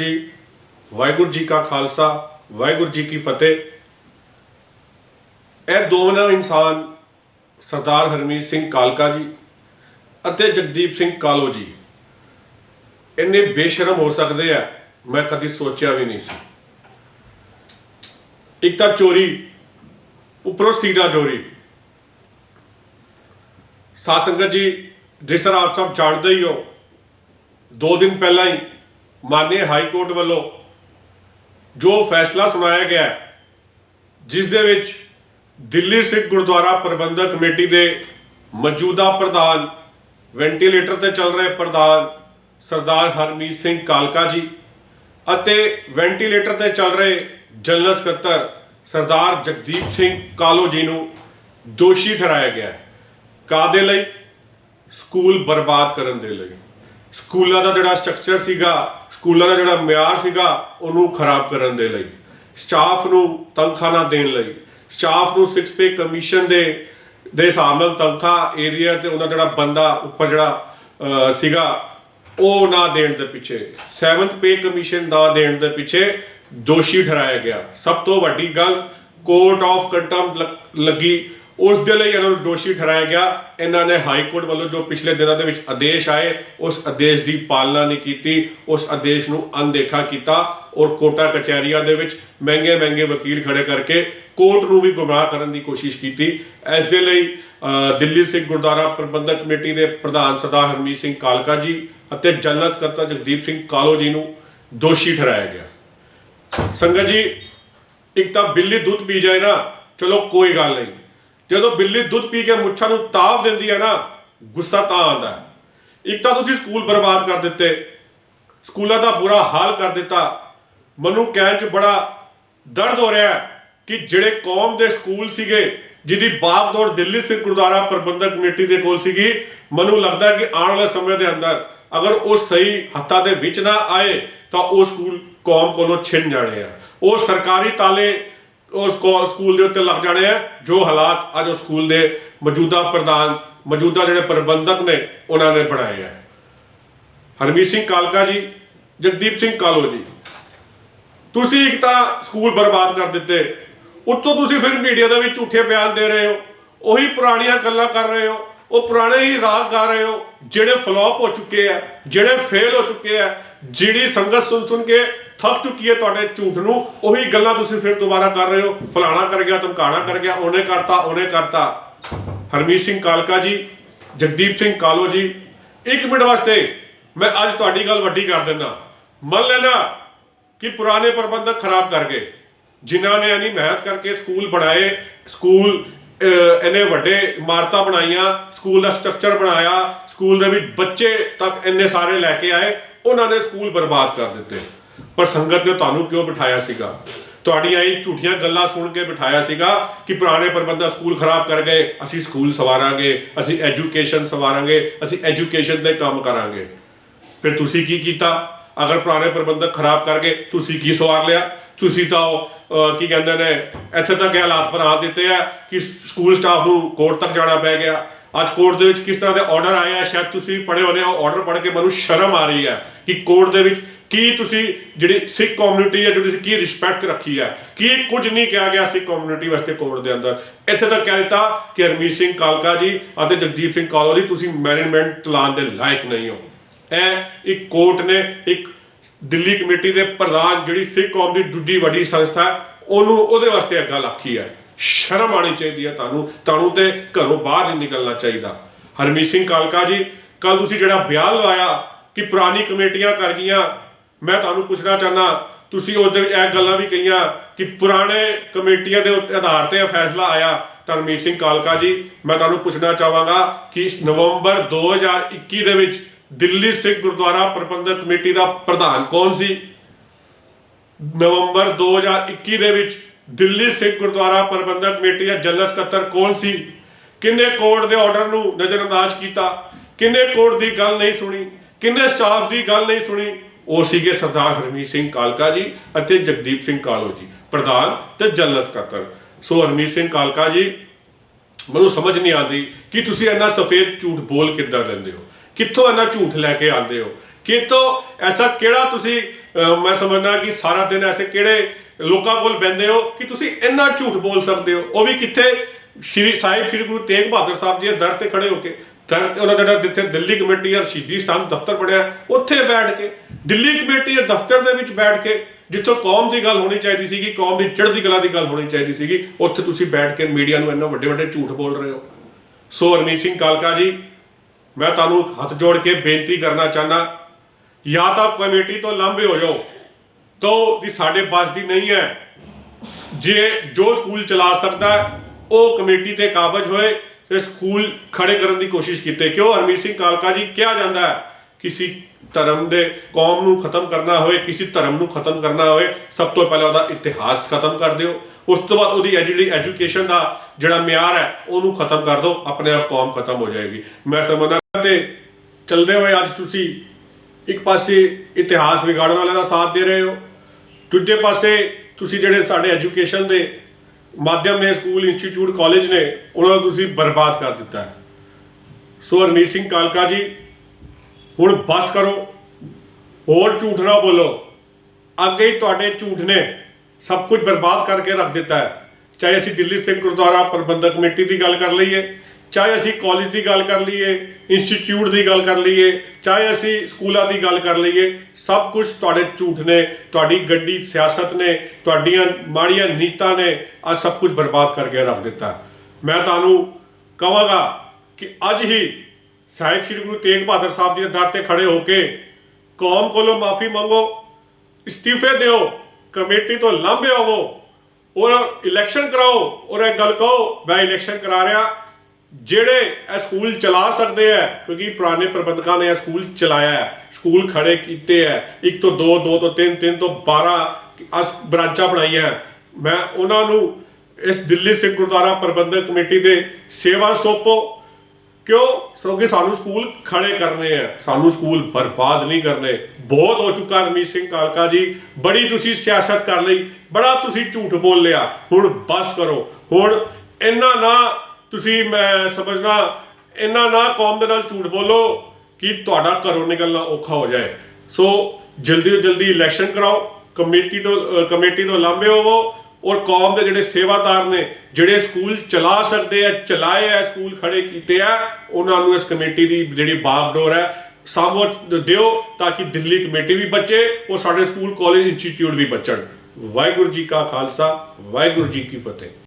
ਜੀ, ਵਾਹਿਗੁਰੂ ਜੀ ਕਾ ਖਾਲਸਾ, ਵਾਹਿਗੁਰੂ ਜੀ ਕੀ ਫਤਿਹ। ਇਹ ਦੋਵਾਂ ਇਨਸਾਨ ਸਰਦਾਰ ਹਰਮੀਤ ਸਿੰਘ ਕਾਲਕਾ ਜੀ ਅਤੇ ਜਗਦੀਪ ਸਿੰਘ ਕਾਲੋ ਜੀ। ਇੰਨੇ ਬੇਸ਼ਰਮ ਹੋ ਸਕਦੇ ਆ, ਮੈਂ ਕਦੀ ਸੋਚਿਆ ਵੀ ਨਹੀਂ ਸੀ। ਇੱਕ ਤਾਂ ਚੋਰੀ, ਉੱਪਰੋਂ ਸੀਨਾ ਚੋਰੀ। ਸਾਧ ਸੰਗਤ ਜੀ ਜਿਸ ਤਰ੍ਹਾਂ ਆਪ ਸਭ ਜਾਣਦੇ ਹੀ ਹੋ, ਦੋ ਦਿਨ ਪਹਿਲਾਂ ਹੀ ਮਾਨਯ ਹਾਈ ਕੋਰਟ ਵੱਲੋਂ ਜੋ ਫੈਸਲਾ ਸੁਣਾਇਆ ਗਿਆ ਜਿਸ ਦੇ ਵਿੱਚ ਦਿੱਲੀ ਸਿੱਖ ਗੁਰਦੁਆਰਾ ਪ੍ਰਬੰਧਕ ਕਮੇਟੀ ਦੇ ਮੌਜੂਦਾ ਪ੍ਰਧਾਨ, ਵੈਂਟੀਲੇਟਰ ਤੇ ਚੱਲ ਰਹੇ ਪ੍ਰਧਾਨ ਸਰਦਾਰ ਹਰਮੀਤ ਸਿੰਘ ਕਾਲਕਾ ਜੀ ਅਤੇ ਵੈਂਟੀਲੇਟਰ ਤੇ ਚੱਲ ਰਹੇ ਜਨਰਲ ਸਕੱਤਰ ਸਰਦਾਰ ਜਗਦੀਪ ਸਿੰਘ ਕਾਲੋ ਜੀ ਨੂੰ ਦੋਸ਼ੀ ਠਹਿਰਾਇਆ ਗਿਆ ਹੈ। ਕਾਦੇ ਲਈ? ਸਕੂਲ ਬਰਬਾਦ ਕਰਨ ਦੇ ਲਈ। ਸਕੂਲਾਂ ਦਾ ਜਿਹੜਾ ਸਟਰਕਚਰ ਸੀਗਾ ਸਕੂਲਾਂ ਦਾ ਜਿਹੜਾ ਮਿਆਰ ਸੀਗਾ, ਉਹਨੂੰ ਖਰਾਬ ਕਰਨ ਦੇ ਲਈ, ਸਟਾਫ ਨੂੰ ਤਨਖਾਹ ਨਾ ਦੇਣ ਲਈ, ਸਟਾਫ ਨੂੰ 6 ਪੇ ਕਮਿਸ਼ਨ ਦੇ ਦੇ ਹਿਸਾਬ ਨਾਲ ਤਨਖਾਹ ਏਰੀਆ ਤੇ ਉਹਨਾਂ ਜਿਹੜਾ ਬੰਦਾ ਉੱਪਰ ਜਿਹੜਾ ਸੀਗਾ, ਉਹ ਨਾ ਦੇਣ ਦੇ ਪਿੱਛੇ 7th ਪੇ ਕਮਿਸ਼ਨ ਨਾ ਦੇਣ ਦੇ ਪਿੱਛੇ ਦੋਸ਼ੀ ਠਹਿਰਾਇਆ ਗਿਆ। ਸਭ ਤੋਂ ਵੱਡੀ ਗੱਲ ਕੋਰਟ ਆਫ ਕੰਟੈਂਪਟ ਲੱਗੀ ਉਸ ਦੇ ਲਈ ਇਹਨਾਂ ਨੂੰ ਦੋਸ਼ੀ ਠਹਿਰਾਇਆ ਗਿਆ। ਇਹਨਾਂ ਨੇ ਹਾਈ ਕੋਰਟ ਵੱਲੋਂ ਜੋ ਪਿਛਲੇ ਦਿਨਾਂ ਦੇ ਵਿੱਚ ਆਦੇਸ਼ ਆਏ, ਉਸ ਆਦੇਸ਼ ਦੀ ਪਾਲਣਾ ਨਹੀਂ ਕੀਤੀ, ਉਸ ਆਦੇਸ਼ ਨੂੰ ਅਣਦੇਖਾ ਕੀਤਾ ਔਰ ਕੋਟਾ ਕਚਹਿਰੀਆਂ ਦੇ ਵਿੱਚ ਮਹਿੰਗੇ ਮਹਿੰਗੇ ਵਕੀਲ ਖੜੇ ਕਰਕੇ ਕੋਰਟ ਨੂੰ ਵੀ ਗੁੰਮਰਾਹ ਕਰਨ ਦੀ ਕੋਸ਼ਿਸ਼ ਕੀਤੀ। ਇਸ ਦੇ ਲਈ ਦਿੱਲੀ ਸਿੱਖ ਗੁਰਦੁਆਰਾ ਪ੍ਰਬੰਧਕ ਕਮੇਟੀ ਦੇ ਪ੍ਰਧਾਨ ਸਰਦਾਰ ਹਰਮੀਤ ਸਿੰਘ ਕਾਲਕਾ ਜੀ ਅਤੇ ਜਨਰਲ ਸਕੱਤਰ ਜਗਦੀਪ ਸਿੰਘ ਕਾਲੋ ਜੀ ਨੂੰ ਦੋਸ਼ੀ ਠਹਿਰਾਇਆ ਗਿਆ। ਸੰਗਤ ਜੀ, ਇੱਕ ਤਾਂ ਬਿੱਲੀ ਦੁੱਧ ਪੀ ਜਾਏ ਨਾ, ਚਲੋ ਕੋਈ ਗੱਲ ਨਹੀਂ। ਜਦੋਂ ਬਿੱਲੀ ਦੁੱਧ ਪੀ ਕੇ ਮੁੱਛਾਂ ਨੂੰ ਤਾਪ ਦਿੰਦੀ ਹੈ ਨਾ, ਗੁੱਸਾ ਤਾਂ ਆਉਂਦਾ ਇੱਕ ਤਾਂ ਤੁਸੀਂ ਸਕੂਲ ਬਰਬਾਦ ਕਰ ਦਿੱਤੇ, ਸਕੂਲਾਂ ਦਾ ਬੁਰਾ ਹਾਲ ਕਰ ਦਿੱਤਾ। ਮੈਨੂੰ ਕਹਿਣ 'ਚ ਬੜਾ ਦਰਦ ਹੋ ਰਿਹਾ ਕਿ ਜਿਹੜੇ ਕੌਮ ਦੇ ਸਕੂਲ ਸੀਗੇ, ਜਿਹਦੀ ਬਾਗਡੋਰ ਦਿੱਲੀ ਸਿੱਖ ਗੁਰਦੁਆਰਾ ਪ੍ਰਬੰਧਕ ਕਮੇਟੀ ਦੇ ਕੋਲ ਸੀਗੀ, ਮੈਨੂੰ ਲੱਗਦਾ ਕਿ ਆਉਣ ਵਾਲੇ ਸਮੇਂ ਦੇ ਅੰਦਰ ਅਗਰ ਉਹ ਸਹੀ ਹੱਥਾਂ ਦੇ ਵਿੱਚ ਨਾ ਆਏ, ਤਾਂ ਉਹ ਸਕੂਲ ਕੌਮ ਕੋਲੋਂ ਛਿਨ ਜਾਣੇ ਆ। ਉਹ ਸਰਕਾਰੀ ਤਾਲੇ ਉਸ ਸਕੂਲ ਦੇ ਉੱਤੇ ਲੱਗ ਜਾਣੇ ਆ, ਜੋ ਹਾਲਾਤ ਅੱਜ ਉਸ ਸਕੂਲ ਦੇ ਮੌਜੂਦਾ ਪ੍ਰਧਾਨ, ਮੌਜੂਦਾ ਜਿਹੜੇ ਪ੍ਰਬੰਧਕ ਨੇ, ਉਹਨਾਂ ਨੇ ਬਣਾਏ ਆ। ਹਰਮੀਤ ਸਿੰਘ ਕਾਲਕਾ ਜੀ, ਜਗਦੀਪ ਸਿੰਘ ਕਾਲੋ ਜੀ, ਤੁਸੀਂ ਇੱਕ ਤਾਂ ਸਕੂਲ ਬਰਬਾਦ ਕਰ ਦਿੱਤੇ। ਉੱਤੋਂ ਤੁਸੀਂ ਫਿਰ ਮੀਡੀਆ ਦੇ ਵਿੱਚ ਝੂਠੇ ਬਿਆਨ ਦੇ ਰਹੇ ਹੋ, ਉਹੀ ਪੁਰਾਣੀਆਂ ਗੱਲਾਂ ਕਰ ਰਹੇ ਹੋ, ਉਹ ਪੁਰਾਣੇ ਹੀ ਰਾਗ ਗਾ ਰਹੇ ਹੋ, ਜਿਹੜੇ ਫਲੋਪ ਹੋ ਚੁੱਕੇ ਆ, ਜਿਹੜੇ ਫੇਲ ਹੋ ਚੁੱਕੇ ਆ ਜਿਹੜੀ ਸੰਗਤ ਸੁਣ ਸੁਣ ਕੇ ਥੱਕ ਚੁੱਕੀ ਹੈ ਤੁਹਾਡੇ ਝੂਠ ਨੂੰ ਉਹੀ ਗੱਲਾਂ ਤੁਸੀਂ ਫਿਰ ਦੁਬਾਰਾ ਕਰ ਰਹੇ ਹੋ। ਫਲਾਣਾ ਕਰ ਗਿਆ ਧਮਕਾਣਾ ਕਰ ਗਿਆ ਉਹਨੇ ਕਰਤਾ ਉਹਨੇ ਕਰਤਾ। ਹਰਮੀਤ ਸਿੰਘ ਕਾਲਕਾ ਜੀ ਜਗਦੀਪ ਸਿੰਘ ਕਾਲੋ ਜੀ ਇੱਕ ਮਿੰਟ ਵਾਸਤੇ ਮੈਂ ਅੱਜ ਤੁਹਾਡੀ ਗੱਲ ਵੱਡੀ ਕਰ ਦਿੰਦਾ। ਮੰਨ ਲੈਣਾ ਕਿ ਪੁਰਾਣੇ ਪ੍ਰਬੰਧਕ ਖਰਾਬ ਕਰ ਗਏ। ਜਿਨ੍ਹਾਂ ਨੇ ਇਨੀ ਮਿਹਨਤ ਕਰਕੇ ਸਕੂਲ ਬਣਾਏ ਸਕੂਲ ਅਹ, ਇੰਨੇ ਵੱਡੇ ਇਮਾਰਤਾਂ ਬਣਾਈਆਂ ਸਕੂਲ ਦਾ ਸਟਰਕਚਰ ਬਣਾਇਆ ਸਕੂਲ ਦੇ ਵਿੱਚ ਬੱਚੇ ਤੱਕ ਇੰਨੇ ਸਾਰੇ ਲੈ ਕੇ ਆਏ। ਉਹਨਾਂ ਨੇ ਸਕੂਲ ਬਰਬਾਦ ਕਰ ਦਿੱਤੇ। ਪਰ ਸੰਗਤ ਨੇ ਤੁਹਾਨੂੰ ਕਿਉਂ ਬਿਠਾਇਆ ਸੀਗਾ? ਤੁਹਾਡੀਆਂ ਇਹ ਝੂਠੀਆਂ ਗੱਲਾਂ ਸੁਣ ਕੇ ਬਿਠਾਇਆ ਸੀਗਾ ਕਿ ਪੁਰਾਣੇ ਪ੍ਰਬੰਧਕ ਸਕੂਲ ਖਰਾਬ ਕਰ ਗਏ ਅਸੀਂ ਸਕੂਲ ਸਵਾਰਾਂਗੇ ਅਸੀਂ ਐਜੂਕੇਸ਼ਨ ਸਵਾਰਾਂਗੇ ਅਸੀਂ ਐਜੂਕੇਸ਼ਨ ਦੇ ਕੰਮ ਕਰਾਂਗੇ। ਫਿਰ ਤੁਸੀਂ ਕੀ ਕੀਤਾ? ਅਗਰ ਪੁਰਾਣੇ ਪ੍ਰਬੰਧਕ ਖਰਾਬ ਕਰ ਗਏ ਤੁਸੀਂ ਕੀ ਸਵਾਰ ਲਿਆ? ਤੁਸੀਂ ਤਾਂ ਉਹ, ਕੀ ਕਹਿੰਦੇ ਨੇ ਇੱਥੇ ਤੱਕ ਇਹ ਹਾਲਾਤ ਬਣਾ ਦਿੱਤੇ ਆ ਕਿ ਸਕੂਲ ਸਟਾਫ ਨੂੰ ਕੋਰਟ ਤੱਕ ਜਾਣਾ ਪੈ ਗਿਆ। ਅੱਜ ਕੋਰਟ ਦੇ ਵਿੱਚ ਕਿਸ ਤਰ੍ਹਾਂ ਦੇ ਆਰਡਰ ਆਏ ਆ, ਸ਼ਾਇਦ ਤੁਸੀਂ ਪੜ੍ਹੇ ਹੋਣੇ ਹੋ ਆਰਡਰ ਪੜ੍ਹ ਕੇ ਮੈਨੂੰ ਸ਼ਰਮ ਆ ਰਹੀ ਹੈ ਕਿ ਕੋਰਟ ਦੇ ਵਿੱਚ ਕੀ ਤੁਸੀਂ ਜਿਹੜੀ ਸਿੱਖ ਕਮਿਊਨਿਟੀ ਹੈ, ਜਿਹੜੀ ਕੀ ਰਿਸਪੈਕਟ ਰੱਖੀ ਹੈ, ਕੀ ਕੁਝ ਨਹੀਂ ਕਿਹਾ ਗਿਆ ਸਿੱਖ ਕਮਿਊਨਿਟੀ ਵਾਸਤੇ ਕੋਰਟ ਦੇ ਅੰਦਰ। ਇੱਥੇ ਤੱਕ ਕਹਿ ਦਿੱਤਾ ਕਿ ਹਰਮੀਤ ਸਿੰਘ ਕਾਲਕਾ ਜੀ ਅਤੇ ਜਗਦੀਪ ਸਿੰਘ ਕਾਲੋ ਜੀ, ਤੁਸੀਂ ਮੈਨੇਜਮੈਂਟ ਚਲਾਉਣ ਦੇ ਲਾਇਕ ਨਹੀਂ ਹੋ। ਇਹ ਇੱਕ ਕੋਰਟ ਨੇ, ਇੱਕ ਦਿੱਲੀ ਕਮੇਟੀ ਦੇ ਪ੍ਰਧਾਨ ਜਿਹੜੀ ਸਿੱਖ ਕੌਮ ਦੀ ਦੂਜੀ ਵੱਡੀ ਸੰਸਥਾ ਉਹਨੂੰ, ਉਹਦੇ ਵਾਸਤੇ ਇਹ ਗੱਲ ਹੈ। ਸ਼ਰਮ ਆਣੀ ਚਾਹੀਦੀ ਹੈ ਤੁਹਾਨੂੰ ਤੁਹਾਨੂੰ ਤੇ ਘਰੋਂ ਬਾਹਰ ਨਹੀਂ ਨਿਕਲਣਾ ਚਾਹੀਦਾ। ਹਰਮੀਤ ਸਿੰਘ ਕਾਲਕਾ ਜੀ ਕੱਲ ਤੁਸੀਂ ਜਿਹੜਾ ਬਿਆਨ ਲਾਇਆ ਕਿ ਪੁਰਾਣੀ ਕਮੇਟੀਆਂ ਕਰ ਗਈਆਂ, ਮੈਂ ਤੁਹਾਨੂੰ ਪੁੱਛਣਾ ਚਾਹਨਾ ਤੁਸੀਂ ਉਹਦੇ ਇਹ ਗੱਲਾਂ ਵੀ ਕਹੀਆਂ ਕਿ ਪੁਰਾਣੇ ਕਮੇਟੀਆਂ ਦੇ ਆਧਾਰ ਤੇ ਇਹ ਫੈਸਲਾ ਆਇਆ। ਤਾਂ ਸਿੰਘ ਕਾਲਕਾ ਜੀ, ਮੈਂ ਤੁਹਾਨੂੰ ਪੁੱਛਣਾ ਚਾਹਾਂਗਾ ਕਿ ਇਸ ਨਵੰਬਰ 2021 ਦੇ ਵਿੱਚ ਦਿੱਲੀ ਸਿੱਖ ਗੁਰਦੁਆਰਾ ਪ੍ਰਬੰਧਕ ਕਮੇਟੀ ਦਾ ਪ੍ਰਧਾਨ ਕੌਣ ਸੀ? ਨਵੰਬਰ 2021 ਦੇ ਵਿੱਚ ਦਿੱਲੀ ਸਿੱਖ ਗੁਰਦੁਆਰਾ ਪ੍ਰਬੰਧਕ ਕਮੇਟੀ ਦਾ ਜਨਰਲ ਸਕੱਤਰ ਕੌਣ ਸੀ? ਕਿੰਨੇ ਕੋਰਟ ਦੇ ਆਰਡਰ ਨੂੰ ਨਜ਼ਰਅੰਦਾਜ਼ ਕੀਤਾ? ਕਿੰਨੇ ਕੋਰਟ ਦੀ ਗੱਲ ਨਹੀਂ ਸੁਣੀ? ਕਿੰਨੇ ਸਟਾਫ ਦੀ ਗੱਲ ਨਹੀਂ ਸੁਣੀ? ਉਹ ਸੀਗੇ ਸਰਦਾਰ ਹਰਮੀਤ ਸਿੰਘ ਕਾਲਕਾ ਜੀ ਅਤੇ ਜਗਦੀਪ ਸਿੰਘ ਕਾਲੋ ਜੀ, ਪ੍ਰਧਾਨ ਤੇ ਜਨਰਲ ਸਕੱਤਰ। ਸੋ ਹਰਮੀਤ ਸਿੰਘ ਕਾਲਕਾ ਜੀ, ਮੈਨੂੰ ਸਮਝ ਨਹੀਂ ਆਉਂਦੀ ਕਿ ਤੁਸੀਂ ਇੰਨਾ ਸਫੇਦ ਝੂਠ ਬੋਲ ਕਿੱਦਾਂ ਲੈਂਦੇ ਹੋ? ਕਿੱਥੋਂ ਇੰਨਾ ਝੂਠ ਲੈ ਕੇ ਆਉਂਦੇ ਹੋ? ਕਿਤੋਂ ਐਸਾ ਕਿਹੜਾ ਤੁਸੀਂ ਮੈਂ ਸਮਝਦਾ ਕਿ ਸਾਰਾ ਦਿਨ ਐਸੇ ਕਿਹੜੇ ਲੋਕਾਂ ਕੋਲ ਬੈੰਦੇ ਹੋ ਕਿ ਤੁਸੀਂ ਇੰਨਾ ਝੂਠ ਬੋਲ ਸਕਦੇ ਹੋ? ਉਹ ਵੀ ਕਿੱਥੇ? ਸ਼੍ਰੀ ਸਾਹਿਬ, ਸ਼੍ਰੀ ਗੁਰੂ ਤੇਗ ਬਹਾਦਰ ਸਾਹਿਬ ਜੀ ਦੇ ਦਰ ਤੇ ਖੜੇ ਹੋ ਕੇ। ਦਰ ਤੇ ਉਹਨਾਂ ਦਾ ਜਿਹੜਾ ਜਿੱਥੇ ਦਿੱਲੀ ਕਮੇਟੀ ਆ, ਸ਼ਹੀਦੀ ਸਥਾਨ, ਦਫ਼ਤਰ ਬਣਿਆ ਉੱਥੇ ਬੈਠ ਕੇ, ਦਿੱਲੀ ਕਮੇਟੀ ਦੇ ਦਫ਼ਤਰ ਦੇ ਵਿੱਚ ਬੈਠ ਕੇ, ਜਿੱਥੋਂ ਕੌਮ ਦੀ ਗੱਲ ਹੋਣੀ ਚਾਹੀਦੀ ਸੀਗੀ, ਕੌਮ ਦੀ ਚੜ੍ਹਦੀ ਕਲਾ ਦੀ ਗੱਲ ਹੋਣੀ ਚਾਹੀਦੀ ਸੀਗੀ, ਉੱਥੇ ਤੁਸੀਂ ਬੈਠ ਕੇ ਮੀਡੀਆ ਨੂੰ ਇੰਨਾ ਵੱਡੇ ਵੱਡੇ ਝੂਠ ਬੋਲ ਰਹੇ ਹੋ। ਸੋ ਹਰਮੀਤ ਸਿੰਘ ਕਾਲਕਾ ਜੀ, ਮੈਂ ਤੁਹਾਨੂੰ ਹੱਥ ਜੋੜ ਕੇ ਬੇਨਤੀ ਕਰਨਾ ਚਾਹਨਾ ਜਾਂ ਤਾਂ ਕਮੇਟੀ ਤੋਂ ਲਾਂਭੇ ਹੋ ਜਾਓ। ਤੋ ਵੀ ਸਾਡੇ ਬਸ ਦੀ ਨਹੀਂ ਹੈ। ਜੇ ਜੋ ਸਕੂਲ ਚਲਾ ਸਕਦਾ ਉਹ ਕਮੇਟੀ ਤੇ ਕਾਬਜ ਹੋਏ ਤੇ ਸਕੂਲ ਖੜੇ ਕਰਨ ਦੀ ਕੋਸ਼ਿਸ਼ ਕੀਤੀ। ਕਿਉਂ ਹਰਮੀਤ ਸਿੰਘ ਕਾਲਕਾ ਜੀ, ਕਿਹਾ ਜਾਂਦਾ ਹੈ, ਕਿਸੇ ਧਰਮ ਦੇ ਕੌਮ ਨੂੰ ਖਤਮ ਕਰਨਾ ਹੋਵੇ ਕਿਸੇ ਧਰਮ ਨੂੰ ਖਤਮ ਕਰਨਾ ਹੋਵੇ ਸਭ ਤੋਂ ਪਹਿਲਾਂ ਉਹਦਾ ਇਤਿਹਾਸ ਖਤਮ ਕਰ ਦਿਓ। ਉਸ ਤੋਂ ਬਾਅਦ ਉਹਦੀ ਐ- ਜਿਹੜੀ ਐਜੂਕੇਸ਼ਨ ਦਾ ਜਿਹੜਾ ਮਿਆਰ ਹੈ, ਉਹਨੂੰ ਖਤਮ ਕਰ ਦਿਓ। ਆਪਣੇ ਆਪ ਕੌਮ ਖਤਮ ਹੋ ਜਾਏਗੀ। ਮੈਂ ਸਮਝਦਾ ਤੇ ਚੱਲਦੇ ਹੋਏ ਅੱਜ ਤੁਸੀਂ ਇੱਕ ਪਾਸੇ ਇਤਿਹਾਸ ਵਿਗਾੜਨ ਵਾਲਿਆਂ ਦਾ ਸਾਥ ਦੇ ਰਹੇ ਹੋ। ਦੂਜੇ ਪਾਸੇ ਤੁਸੀਂ ਜਿਹੜੇ ਸਾਡੇ ਐਜੂਕੇਸ਼ਨ ਦੇ ਮਾਧਿਅਮ ਨੇ, ਸਕੂਲ, ਇੰਸਟੀਚਿਊਟ, ਕਾਲਜ ਨੇ, ਉਹਨਾਂ ਨੂੰ ਤੁਸੀਂ ਬਰਬਾਦ ਕਰ ਦਿੱਤਾ ਹੈ। ਸੋ ਹਰਮੀਤ ਸਿੰਘ ਕਾਲਕਾ ਜੀ, ਹੁਣ ਬਸ ਕਰੋ, ਹੋਰ ਝੂਠ ਨਾ ਬੋਲੋ। ਅੱਗੇ ਹੀ ਤੁਹਾਡੇ ਝੂਠ ਨੇ ਸਭ ਕੁਝ ਬਰਬਾਦ ਕਰਕੇ ਰੱਖ ਦਿੱਤਾ ਹੈ। ਚਾਹੇ ਅਸੀਂ ਦਿੱਲੀ ਸਿੱਖ ਗੁਰਦੁਆਰਾ ਪ੍ਰਬੰਧਕ ਕਮੇਟੀ ਦੀ ਗੱਲ ਕਰ ਲਈਏ ਚਾਹੇ ਅਸੀਂ ਕਾਲਜ ਦੀ ਗੱਲ ਕਰ ਲਈਏ ਇੰਸਟੀਚਿਊਟ ਦੀ ਗੱਲ ਕਰ ਲਈਏ, ਚਾਹੇ ਅਸੀਂ ਸਕੂਲਾਂ ਦੀ ਗੱਲ ਕਰ ਲਈਏ, ਸਭ ਕੁਝ ਤੁਹਾਡੇ ਝੂਠ ਨੇ, ਤੁਹਾਡੀ ਗੱਡੀ ਸਿਆਸਤ ਨੇ, ਤੁਹਾਡੀਆਂ ਮਾੜੀਆਂ ਨੀਤਾਂ ਨੇ ਆ ਸਭ ਕੁਝ ਬਰਬਾਦ ਕਰਕੇ ਰੱਖ ਦਿੱਤਾ। ਮੈਂ ਤੁਹਾਨੂੰ ਕਹਾਂਗਾ ਕਿ ਅੱਜ ਹੀ ਸਾਹਿਬ ਸ੍ਰੀ ਗੁਰੂ ਤੇਗ ਬਹਾਦਰ ਸਾਹਿਬ ਜੀ ਦੇ ਦਰ ਤੇ ਖੜੇ ਹੋ ਕੇ ਕੌਮ ਕੋਲੋਂ ਮਾਫੀ ਮੰਗੋ, ਇਸਤੀਫੇ ਦਿਓ, ਕਮੇਟੀ ਤੋਂ ਲਾਂਭੇ ਹੋਵੋ, ਔਰ ਇਲੈਕਸ਼ਨ ਕਰਾਓ, ਔਰ ਇਹ ਗੱਲ ਕਹੋ, ਮੈਂ ਇਲੈਕਸ਼ਨ ਕਰਾ ਰਿਹਾ ਜਿਹੜੇ ਇਹ ਸਕੂਲ ਚਲਾ ਸਕਦੇ ਆ, ਕਿਉਂਕਿ ਪੁਰਾਣੇ ਪ੍ਰਬੰਧਕਾਂ ਨੇ ਇਹ ਸਕੂਲ ਚਲਾਇਆ ਹੈ, ਸਕੂਲ ਖੜੇ ਕੀਤੇ ਹੈ, ਇੱਕ ਤੋਂ ਦੋ ਦੋ ਤੋਂ ਤਿੰਨ ਤਿੰਨ ਤੋਂ 12 ਅਸ ਬ੍ਰਾਂਚਾਂ ਬਣਾਈਆਂ ਮੈਂ ਉਹਨਾਂ ਨੂੰ ਇਸ ਦਿੱਲੀ ਸਿੱਖ ਗੁਰਦੁਆਰਾ ਪ੍ਰਬੰਧਕ ਕਮੇਟੀ ਦੇ ਸੇਵਾ ਸੌਂਪੋ, ਕਿਉਂ? ਕਿਉਂਕਿ ਸਾਨੂੰ ਸਕੂਲ ਖੜੇ ਕਰਨੇ ਆ ਸਾਨੂੰ ਸਕੂਲ ਬਰਬਾਦ ਨਹੀਂ ਕਰਨੇ। ਬਹੁਤ ਹੋ ਚੁੱਕਾ ਰਮੀਤ ਸਿੰਘ ਕਾਲਕਾ ਜੀ, ਬੜੀ ਤੁਸੀਂ ਸਿਆਸਤ ਕਰ ਲਈ, ਬੜਾ ਤੁਸੀਂ ਝੂਠ ਬੋਲ ਲਿਆ। ਹੁਣ ਬਸ ਕਰੋ, ਹੁਣ ਇੰਨਾ ਨਾ ਤੁਸੀਂ, ਮੈਂ ਸਮਝਦਾ, ਇੰਨਾ ਨਾ ਕੌਮ ਦੇ ਨਾਲ ਝੂਠ ਬੋਲੋ ਕਿ ਤੁਹਾਡਾ ਘਰੋਂ ਨਿਕਲਣਾ ਔਖਾ ਹੋ ਜਾਏ। ਸੋ ਜਲਦੀ ਤੋਂ ਜਲਦੀ ਇਲੈਕਸ਼ਨ ਕਰਾਓ ਕਮੇਟੀ ਤੋਂ ਕਮੇਟੀ ਤੋਂ ਲਾਂਭੇ ਹੋਵੋ ਔਰ ਕੌਮ ਦੇ ਜਿਹੜੇ ਸੇਵਾਦਾਰ ਨੇ, ਜਿਹੜੇ ਸਕੂਲ ਚਲਾ ਸਕਦੇ ਆ, ਚਲਾਏ ਆ, ਸਕੂਲ ਖੜੇ ਕੀਤੇ ਆ, ਉਹਨਾਂ ਨੂੰ ਇਸ ਕਮੇਟੀ ਦੀ ਜਿਹੜੀ ਬਾਗਡੋਰ ਹੈ, ਸਾਂਭੋ, ਦਿਓ ਤਾਂ ਕਿ ਦਿੱਲੀ ਕਮੇਟੀ ਵੀ ਬਚੇ ਔਰ ਸਾਡੇ ਸਕੂਲ ਕਾਲਜ ਇੰਸਟੀਚਿਊਟ ਵੀ ਬਚਣ। ਵਾਹਿਗੁਰੂ ਜੀ ਕਾ ਖਾਲਸਾ, ਵਾਹਿਗੁਰੂ ਜੀ ਕੀ ਫਤਿਹ।